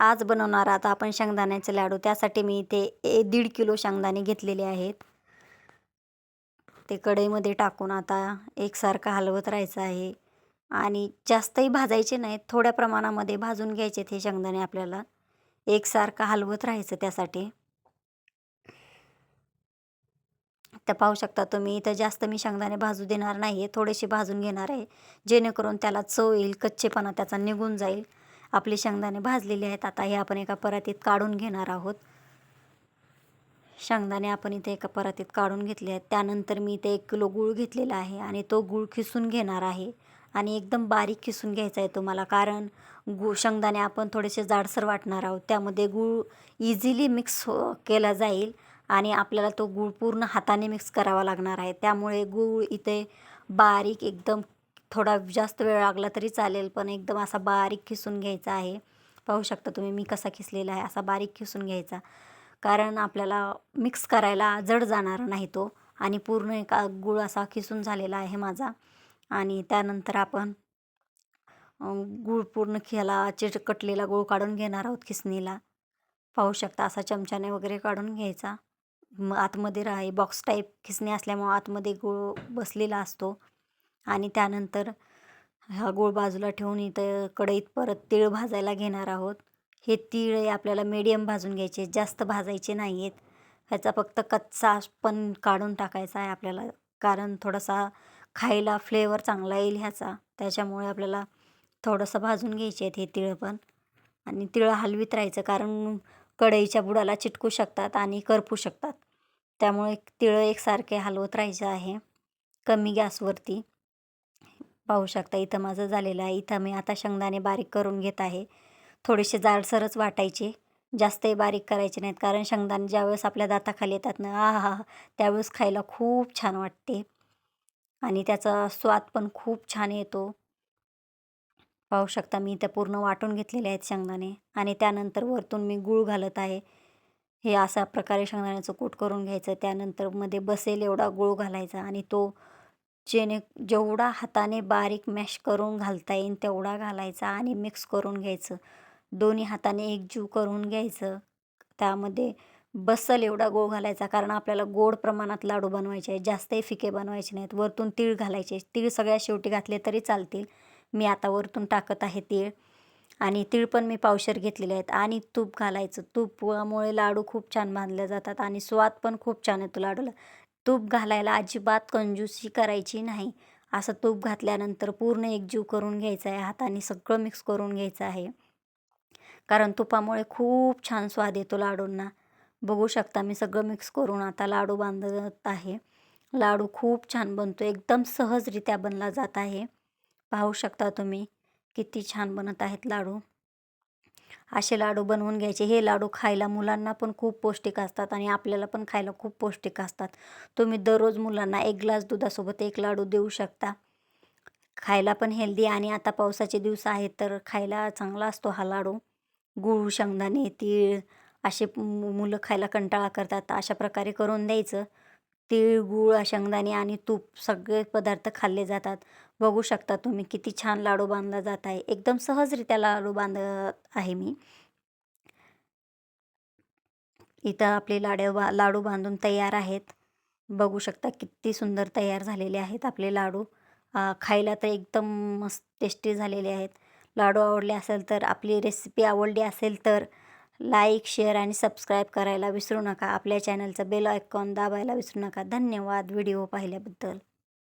आज बनवणार आता आपण शेंगदाण्याचे लाडू. त्यासाठी मी इथे ए दीड किलो शेंगदाणे घेतलेले आहेत. ते कढईमध्ये टाकून आता एकसारखं हलवत राहायचं आहे. आणि जास्तही भाजायचे नाहीत. थोड्या प्रमाणामध्ये भाजून घ्यायचे ते शेंगदाणे आपल्याला. एकसारखं हलवत राहायचं त्यासाठी. तर पाहू शकता तुम्ही इथं जास्त मी शेंगदाणे भाजू देणार नाही आहे थोडेसे भाजून घेणार आहे. जेणेकरून त्याला चव येईल कच्चेपणा त्याचा निघून जाईल. आपले शेंगदाणे भाजलेले आहेत. आता हे आपण एका परातीत काढून घेणार आहोत. शेंगदाणे आपण इथे एका परातीत काढून घेतले आहेत. त्यानंतर मी इथे एक किलो गूळ घेतलेला आहे आणि तो गूळ खिसून घेणार आहे. आणि एकदम बारीक खिसून घ्यायचा आहे तुम्हाला कारण गूळ शेंगदाणे आपण थोडेसे जाडसर वाटणार आहोत. त्यामध्ये गूळ इझिली मिक्स हो केला जाईल आणि आपल्याला तो गूळ पूर्ण हाताने मिक्स करावा लागणार आहे. त्यामुळे गूळ इथे बारीक एकदम थोडा जास्त वेळ लागला तरी चालेल पण एकदम असा बारीक खिसून घ्यायचा आहे. पाहू शकता तुम्ही मी कसा खिसलेला आहे असा बारीक खिसून घ्यायचा. कारण आपल्याला मिक्स करायला जड जाणार नाही तो आणि पूर्ण एका गूळ असा खिसून झालेला आहे माझा. आणि त्यानंतर आपण गूळ पूर्ण खिला चिटकटलेला गूळ काढून घेणार आहोत खिसणीला. पाहू शकता असा चमच्याने वगैरे काढून घ्यायचा. आतमध्ये राही बॉक्स टाईप खिसणी असल्यामुळं आतमध्ये गूळ बसलेला असतो. आणि त्यानंतर हा गूळ बाजूला ठेवून इथं कढईत परत तीळ भाजायला घेणार आहोत. हे तीळ आपल्याला मीडियम भाजून घ्यायचे जास्त भाजायचे नाही आहेत ह्याचा फक्त कच्चा पण काढून टाकायचा आहे आपल्याला कारण थोडासा खायला फ्लेवर चांगला येईल ह्याचा. त्याच्यामुळे आपल्याला थोडंसं भाजून घ्यायचे आहेत हे तिळं पण. आणि तिळं हलवीत राहायचं कारण कढईच्या बुडाला चिटकू शकतात आणि करपू शकतात. त्यामुळे तिळं एकसारखे हलवत राहायचं आहे कमी गॅसवरती. पाहू शकता इथं माझं झालेलं आहे. इथं मी आता शेंगदाणे बारीक करून घेत आहे. थोडेसे जाडसरच वाटायचे. जास्तही बारीक करायचे नाहीत कारण शेंगदाणे ज्यावेळेस आपल्या दाताखाली येतात ना आ हा त्यावेळेस खायला खूप छान वाटते. आणि त्याचा स्वाद पण खूप छान येतो. पाहू शकता मी इथं पूर्ण वाटून घेतलेले आहेत शेंगदाणे. आणि त्यानंतर वरतून मी गूळ घालत आहे. हे अशा प्रकारे शेंगदाण्याचं कूट करून घ्यायचं. त्यानंतरमध्ये बसेल एवढा गूळ घालायचा आणि तो जेणे जेवढा हाताने बारीक मॅश करून घालता येईल तेवढा घालायचा आणि मिक्स करून घ्यायचं. दोन्ही हाताने एकजीव करून घ्यायचं. त्यामध्ये बसल एवढा गोळ घालायचा कारण आपल्याला गोड प्रमाणात लाडू बनवायचे आहेत जास्तही फिके बनवायचे नाहीत. वरतून तीळ घालायचे तीळ सगळ्या शेवटी घातले तरी चालतील. मी आता वरतून टाकत आहे तीळ. आणि तीळ पण मी पावशर घेतलेले आहेत. आणि तूप घालायचं. तुपामुळे लाडू खूप छान बांधले जातात आणि स्वाद पण खूप छान येतो लाडूला. तूप घालायला अजिबात कंजूसी करायची नाही. असं तूप घातल्यानंतर पूर्ण एकजीव करून घ्यायचं आहे हाताने सगळं मिक्स करून घ्यायचं आहे. कारण तुपामुळे खूप छान स्वाद येतो लाडूंना. बघू शकता मी सगळं मिक्स करून आता लाडू बांधत आहे. लाडू खूप छान बनतो एकदम सहजरित्या बनला जात आहे. पाहू शकता तुम्ही किती छान बनत आहेत लाडू. असे लाडू बनवून घ्यायचे. हे लाडू खायला मुलांना पण खूप पौष्टिक असतात आणि आपल्याला पण खायला खूप पौष्टिक असतात. तुम्ही दररोज मुलांना एक ग्लास दुधासोबत एक लाडू देऊ शकता. खायला पण हेल्दी आणि आता पावसाचे दिवस आहेत तर खायला चांगला असतो हा लाडू. गूळ शेंगदाणे तीळ असे मुलं खायला कंटाळा करतात. अशा प्रकारे करून द्यायचं. तीळ गूळ शेंगदाणे आणि तूप सगळे पदार्थ खाल्ले जातात. बघू शकता तुम्ही किती छान लाडू बांधला जात आहे. एकदम सहजरित्या लाडू बांधत आहे मी. इथं आपले लाडू बा लाडू बांधून तयार आहेत. बघू शकता किती सुंदर तयार झालेले आहेत आपले लाडू. खायला तर एकदम मस्त टेस्टी झालेले आहेत. लाडू आवडले असेल तर आपली रेसिपी आवडली असेल तर लाईक शेअर आणि सबस्क्राईब करायला विसरू नका. आपल्या चॅनलचं बेल आयकॉन दाबायला विसरू नका. धन्यवाद व्हिडिओ पाहिल्याबद्दल.